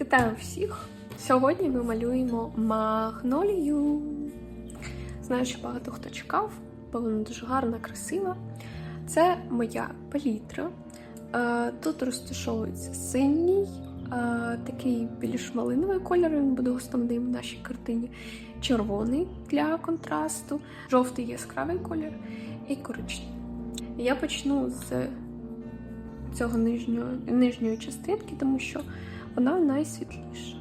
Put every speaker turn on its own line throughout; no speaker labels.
Вітаю всіх! Сьогодні ми малюємо магнолію. Знаю, що багато хто чекав, бо вона дуже гарна, красива. Це моя палітра. Е, Тут розташовується синій, е, такий більш малиновий кольор, він буде основним в нашій картині. Червоний для контрасту, жовтий яскравий колір і коричневий. Я почну з цього нижнього, нижньої частинки, тому що вона найсвітліша.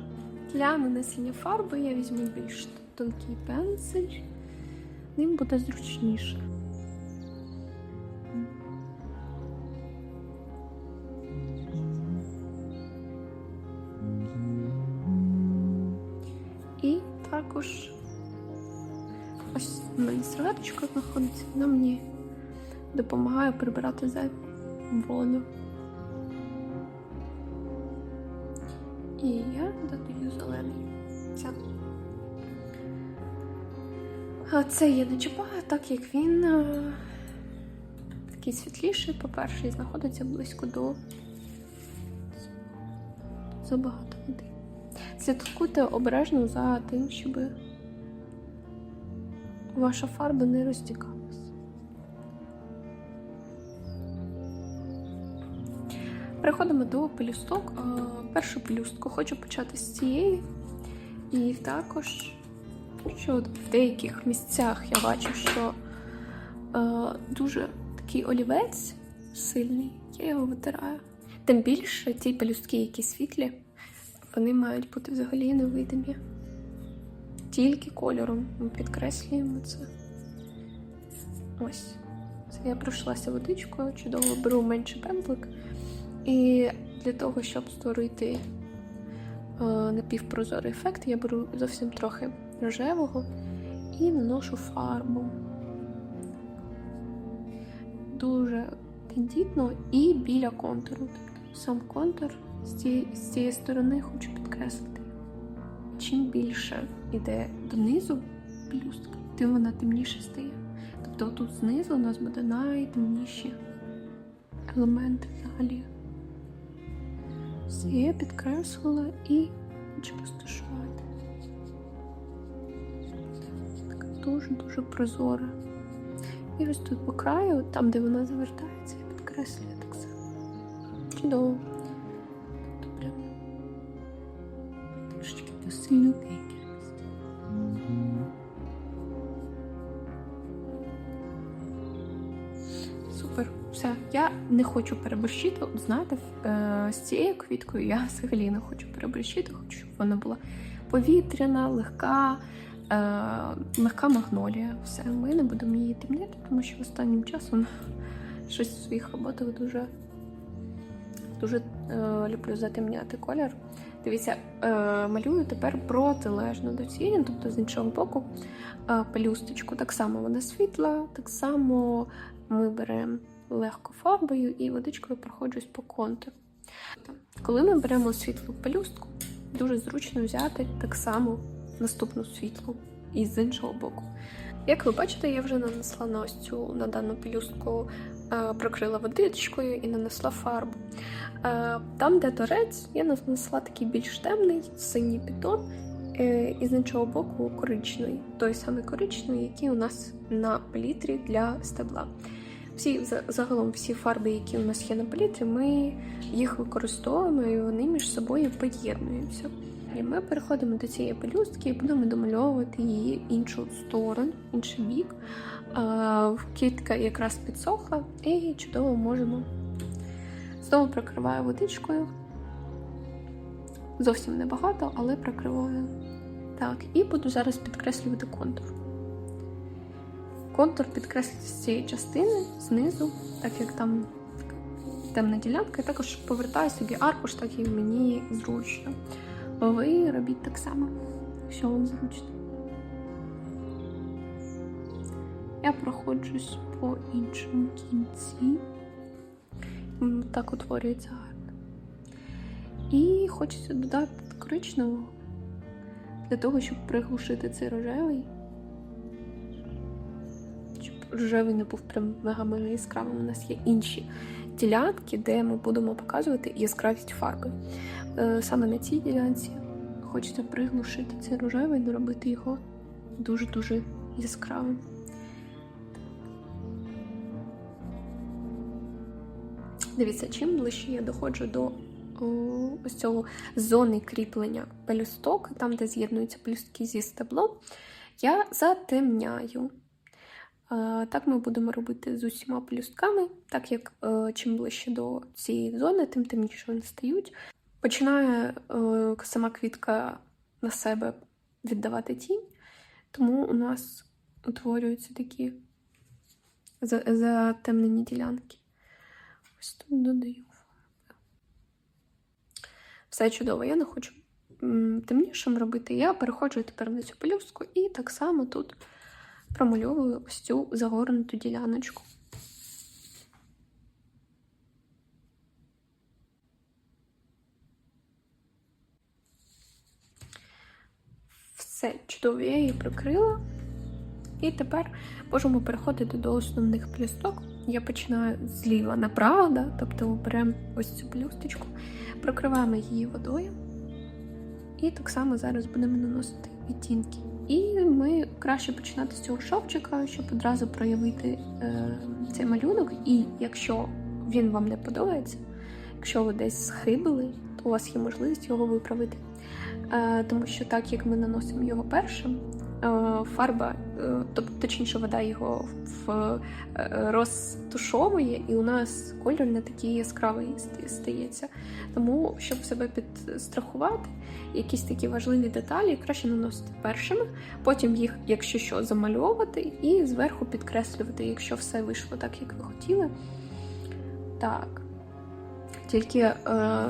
Для нанесення фарби я візьму більш тонкий пензель, ним буде зручніше. І також ось в мене серветочка знаходиться, вона мені допомагає прибирати зайву воду. І я додаю зелений. Все. А це я не чіпаю, так як він е, такий світліший, по-перше, і знаходиться близько до забагато води. Слідкуйте обережно за тим, щоб ваша фарба не розтікалась. Переходимо до пелюсток. Е, Першу пелюстку хочу почати з цієї. І також, що в деяких місцях я бачу, що е, дуже такий олівець сильний, я його витираю. Тим більше ті пелюстки, які світлі, вони мають бути взагалі невидимі. Тільки кольором ми підкреслюємо це. Ось. Це я пройшлася водичкою, чудово беру менший пензлик. І для того, щоб створити е, напівпрозорий ефект, я беру зовсім трохи рожевого і наношу фарбу. Дуже тендітно і біля контуру. Сам контур з цієї, з цієї сторони хочу підкреслити. Чим більше йде донизу плюстка, тим вона темніше стає. Тобто тут знизу у нас буде найтемніші елементи взагалі. Все, я підкреслила і хочу розташувати. Така дуже-дуже прозора. І ось тут по краю, там, де вона завертається, я підкреслюю так само. Чудово. Тобто прям трошечки посилю не хочу переборщити. Знаєте, е, з цією квіткою я взагалі не хочу переборщити, хочу, щоб вона була повітряна, легка, е, легка магнолія. Все, ми не будемо її темніти, тому що останнім часом щось в своїх роботах дуже, дуже е, люблю затемняти колір. Дивіться, малюю тепер протилежно до цієї, тобто з іншого боку, е, пелюсточку. Так само вона світла, так само ми беремо легко фарбою і водичкою проходжусь по контуру. Коли ми беремо світлу пелюстку, дуже зручно взяти так само наступну світлу і з іншого боку. Як ви бачите, я вже нанесла на на дану пелюстку, е, прокрила водичкою і нанесла фарбу. Е, Там, де торець, я нанесла такий більш темний синій підтон, е, і з іншого боку коричневий, той самий коричневий, який у нас на палітрі для стебла. Всі загалом всі фарби, які у нас є на палітрі, ми їх використовуємо і вони між собою поєднуються. І ми переходимо до цієї пелюстки і будемо домальовувати її іншу сторону, інший бік. А, Квітка якраз підсохла і чудово можемо. Знову прикриваю водичкою. Зовсім небагато, але прикриваю. Так, і буду зараз підкреслювати контур. Контур підкреслити з цієї частини знизу, так як там темна ділянка, і також повертаю собі аркуш, так як мені зручно. Ви робіть так само, що вам зручно. Я проходжусь по іншому кінці. Так утворюється гарно. І хочеться додати коричневого для того, щоб приглушити цей рожевий. Рожевий не був прям мега-мега яскравим. У нас є інші ділянки, де ми будемо показувати яскравість фарби. Е, Саме на цій ділянці хочеться приглушити цей рожевий, доробити його дуже-дуже яскравим. Дивіться, чим ближче я доходжу до ось цього зони кріплення пелюсток, там, де з'єднуються пелюстки зі стеблом, я затемняю. Е, Так ми будемо робити з усіма пелюстками, так як е, чим ближче до цієї зони, тим темніше вони стають. Починає е, сама квітка на себе віддавати тінь, тому у нас утворюються такі затемнені ділянки. Ось тут додаю. Все чудово, я не хочу темнішим робити. Я переходжу тепер на цю пелюстку і так само тут промальовую ось цю загорнуту діляночку. Все чудово, я її прикрила. І тепер можемо переходити до основних плюсток. Я починаю зліва направо, да? тобто беремо ось цю плюсточку, прокриваємо її водою. І так само зараз будемо наносити відтінки. І ми краще починати з цього шовчика, щоб одразу проявити е, цей малюнок. І якщо він вам не подобається, якщо ви десь схибили, то у вас є можливість його виправити. Е, тому що так як ми наносимо його першим, фарба, е, тобто точніше, вода його в, е, розтушовує, і у нас кольор не такий яскравий стається. Тому, щоб себе підстрахувати, якісь такі важливі деталі краще наносити першими, потім їх, якщо що, замальовувати і зверху підкреслювати, якщо все вийшло так, як ви хотіли. Так. Тільки е,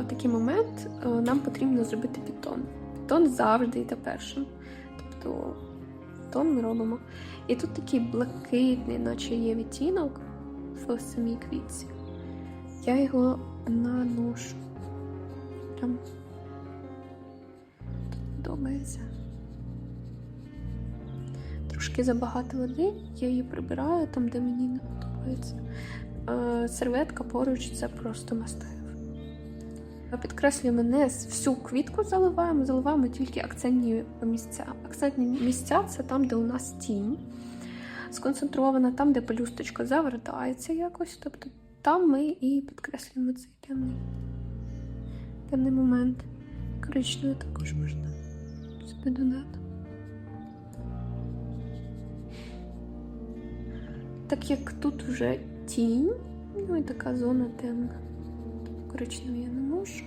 такий момент е, нам потрібно зробити підтон. Підтон завжди йде першим. Тобто тон робимо. І тут такий блакитний, наче є відтінок в самій квітці. Я його наношу. Прям подобається. Трошки забагато води, я її прибираю там, де мені не подобається. Е, серветка поруч це просто мастив. Підкреслюємо не всю квітку заливаємо, заливаємо тільки акцентні місця. Акцентні місця це там, де у нас тінь сконцентрована, там, де пелюсточка завертається якось. Тобто там ми і підкреслюємо цей темний, темний момент. Коричневий також можна собі додати. Так як тут вже тінь, ну і така зона темна. Коричневий я.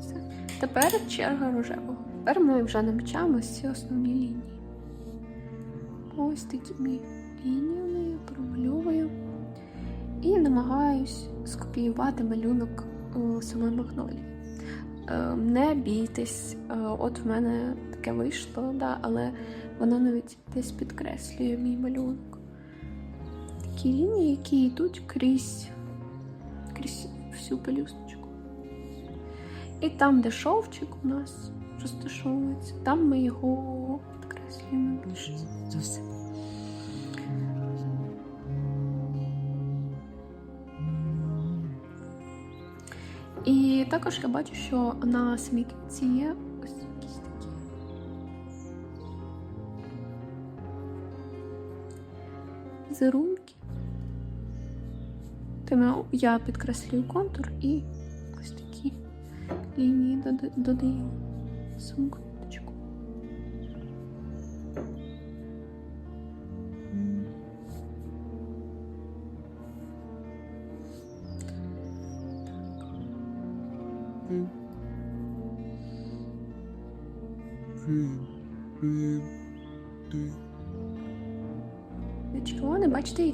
Все. Тепер черга рожевого. Тепер ми вже намічаємо всі основні лінії. Ось такими лініями я промальовую і намагаюсь скопіювати малюнок самої магнолії. Е, Не бійтесь, е, от в мене таке вийшло, да, але воно навіть десь підкреслює мій малюнок. Такі лінії, які йдуть крізь, крізь всю пелюсточку. І там, де шовчик у нас розташовується, там ми його підкреслюємо більше за все. І також я бачу, що на самій кінці є ось якісь такі візерунки. Тому я підкреслюю контур і ось такі лінії додаю в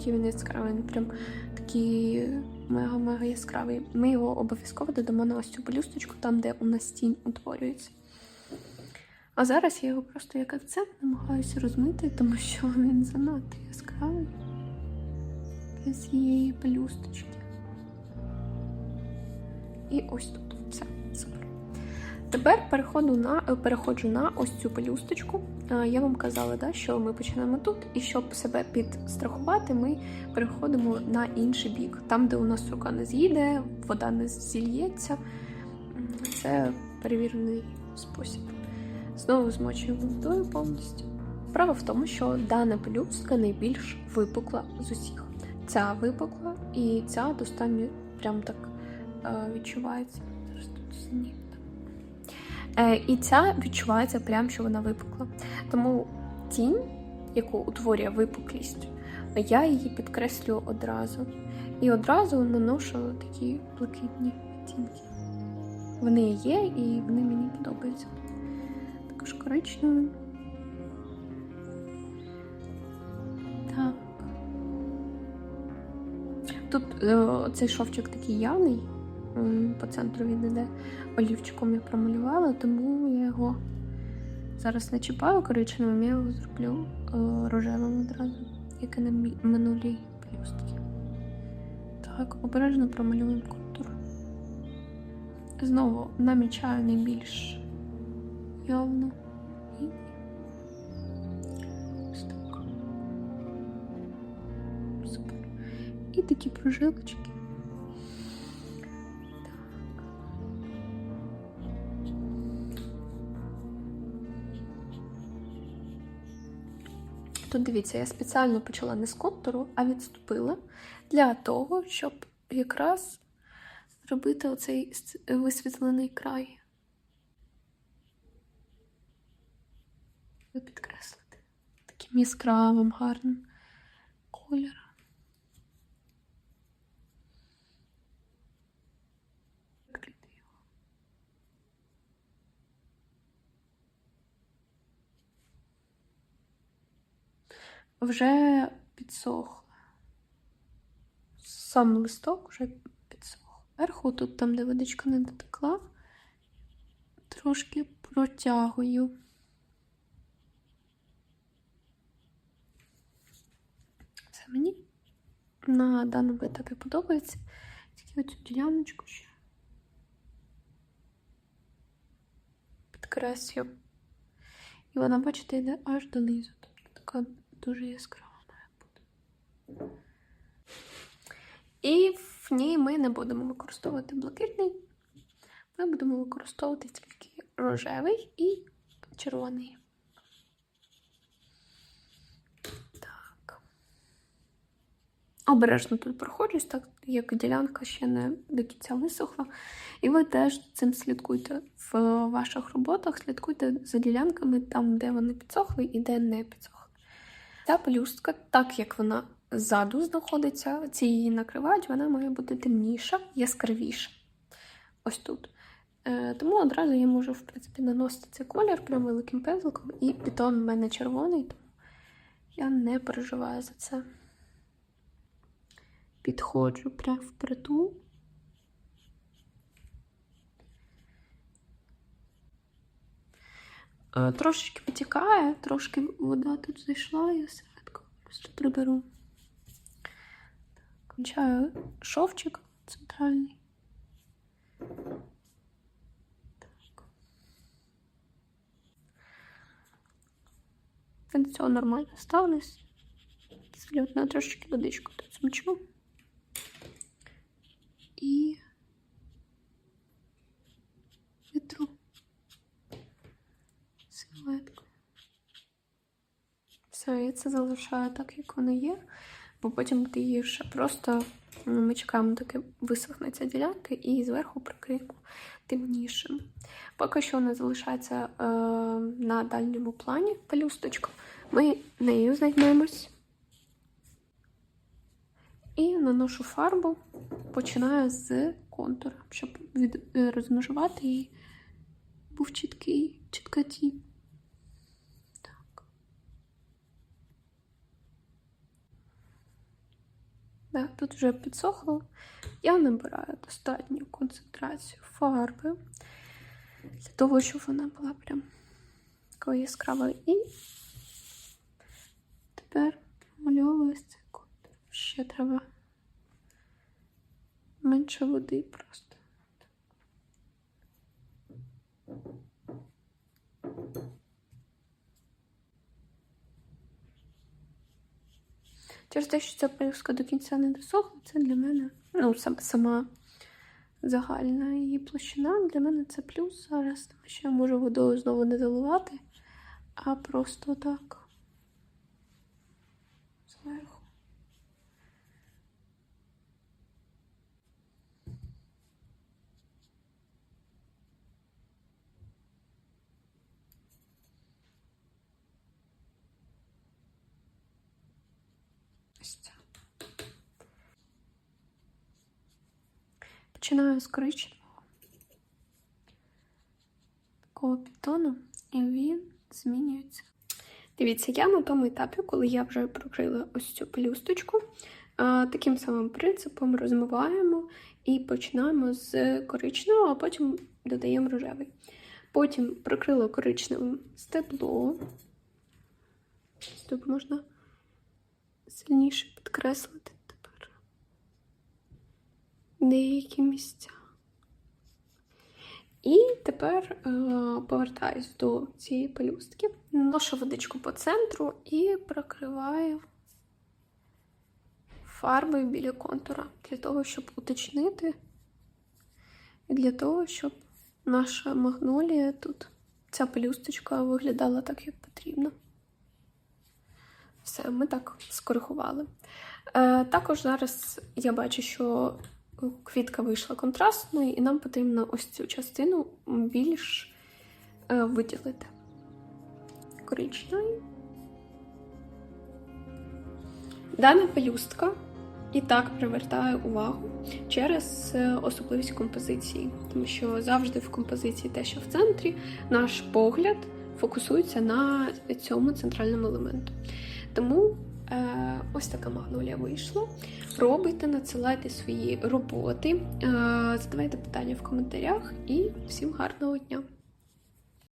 який він яскравий? Він прям такий мега-мега яскравий. Ми його обов'язково додамо на ось цю пелюсточку, там, де у нас тінь утворюється. А зараз я його просто як акцент намагаюся розмити, тому що він занадто яскравий для цієї пелюсточки. І ось тут. Тепер переходу на, переходжу на ось цю пелюсточку. Е, Я вам казала, да, що ми починаємо тут, і щоб себе підстрахувати, ми переходимо на інший бік. Там, де у нас рука не з'їде, вода не зільється. Це перевірений спосіб. Знову змочуємо водою повністю. Справа в тому, що дана пелюстка найбільш випукла з усіх. Ця випукла і ця достатньо прям так е, відчувається. Зараз тут знімемо. Е, і ця відчувається прям, що вона випукла. Тому тінь, яку утворює випуклість, я її підкреслю одразу. І одразу наношу такі блакитні відтінки. Вони є і вони мені подобаються. Також коричневим. Так. Тут е, цей шовчик такий явний, по центру він іде олівчиком я промалювала, тому я його зараз не чіпаю коричневим, я його зроблю е, рожевим одразу, як і на минулій пелюстці. Так, обережно промалюємо контур. Знову намічаю найбільш явно. І. Супер. І такі прожилочки. Тут дивіться, я спеціально почала не з контуру, а відступила для того, щоб якраз зробити оцей висвітлений край. Підкреслити таким яскравим, гарним кольором. Закрити його. Вже підсохло. Сам листок вже підсох. Вверху, тут, там, де водичка не дотекла, трошки протягую. Це мені на даному етапі подобається. Тільки оцю діляночку ще підкреслю. І вона, бачите, йде аж донизу. Тобто така дуже яскрава має бути. І в ній ми не будемо використовувати блакитний. Ми будемо використовувати тільки рожевий і червоний. Так. Обережно тут проходжусь, так як ділянка ще не до кінця висохла. І ви теж цим слідкуйте в ваших роботах, слідкуйте за ділянками там, де вони підсохли і де не підсохли. Ця пелюстка, так як вона ззаду знаходиться, ці її накривають, вона має бути темніша, яскравіша. Ось тут. Е, тому одразу я можу, в принципі, наносити цей колір прям великим пензликом, і бітон в мене червоний, тому я не переживаю за це. Підходжу прямо впритул. Трошечки потікає, трошки вода тут зайшла, я середку просто приберу. Кончаю шовчик центральний. Так. Я до цього нормально ставлюсь. Абсолютно трошечки водичку тут змочу. І силуетку. Все, я це залишаю так, як воно є, бо потім її ще просто ми чекаємо, доки висохне ця ділянка, і зверху прикриємо темнішим. Поки що вона залишається е, на дальньому плані пелюсточка. Ми нею займемось. І наношу фарбу, починаю з контура, щоб від, е, розмежувати і був чіткий, чітка тінь. Да, тут вже підсохло. Я набираю достатню концентрацію фарби для того, щоб вона була прям такою яскравою. І тепер промальовую цей контур. Ще треба менше води просто. Через те, що ця пелюстка до кінця не досохла, це для мене, ну, сам, сама загальна її площина. Для мене це плюс зараз, тому що я можу водою знову не заливати, а просто так. Зверху. Ось це. Починаю з коричневого такого підтону, і він змінюється. Дивіться, я на тому етапі, коли я вже прокрила ось цю пелюсточку, таким самим принципом розмиваємо і починаємо з коричневого, а потім додаємо рожевий. Потім прокрила коричневим стебло. Тут можна сильніше підкреслити деякі місця. І тепер е, повертаюсь до цієї пелюстки, наношу водичку по центру і прокриваю фарбою біля контура для того, щоб уточнити, і для того, щоб наша магнолія тут, ця пелюсточка виглядала так, як потрібно. Все, ми так скоригували. Е, також зараз я бачу, що квітка вийшла контрастною, і нам потрібно ось цю частину більш е, виділити. Коричневий. Дана пелюстка і так привертає увагу через е, особливість композиції, тому що завжди в композиції те, що в центрі, наш погляд фокусується на цьому центральному елементу. Тому ось така магнолія вийшла. Робите, надсилайте свої роботи, е, задавайте питання в коментарях і всім гарного дня!